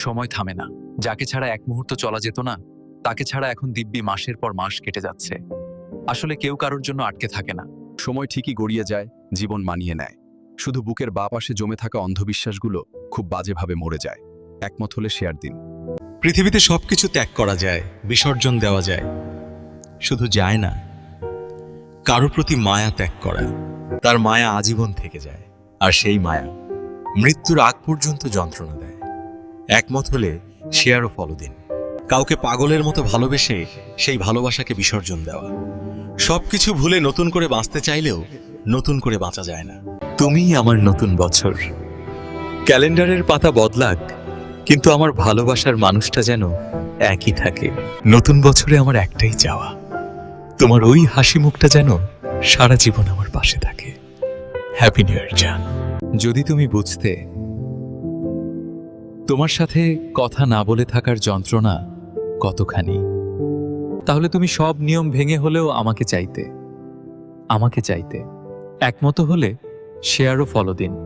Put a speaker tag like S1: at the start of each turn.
S1: সময় থামে না। যাকে ছাড়া এক মুহূর্ত চলা যেত না, তাকে ছাড়া এখন দিব্যি মাসের পর মাস কেটে যাচ্ছে। আসলে কেউ কারোর জন্য আটকে থাকে না।
S2: সময় ঠিকই গড়িয়ে যায়, জীবন মানিয়ে নেয়। শুধু বুকের বা পাশে জমে থাকা অন্ধবিশ্বাসগুলো খুব বাজেভাবে মরে যায়। একমত হলে শেয়ার দিন।
S3: পৃথিবীতে সবকিছু ত্যাগ করা যায়, বিসর্জন দেওয়া যায়। শুধু যায় না, কারও প্রতি মায়া ত্যাগ করা, তার মায়া আজীবন থেকে যায়। আর সেই মায়া মৃত্যুর আগ পর্যন্ত যন্ত্রণা দেয়। একমত হলে শেয়ারও ফলো দিন। কাউকে পাগলের মতো ভালোবেসে সেই ভালোবাসাকে বিসর্জন দেওয়া। সবকিছু ভুলে নতুন করে বাঁচতে চাইলেও নতুন করে বাঁচা যায় না। তুমিই আমার নতুন বছর। ক্যালেন্ডারের পাতা বদলাক, কিন্তু আমার ভালোবাসার মানুষটা যেন একই থাকে। নতুন বছরে আমার একটাই চাওয়া। তোমার ওই হাসি মুখটা যেন সারা জীবন আমার পাশে থাকে। হ্যাপি নিউ ইয়ার জান
S1: যদি তুমি বুঝতে তোমার সাথে কথা না বলে থাকার যন্ত্রণা কতখানি? তাহলে তুমি সব নিয়ম ভেঙে হলেও আমাকে চাইতে আমাকে চাইতে। একমত হলে শেয়ারও ফলো দিন।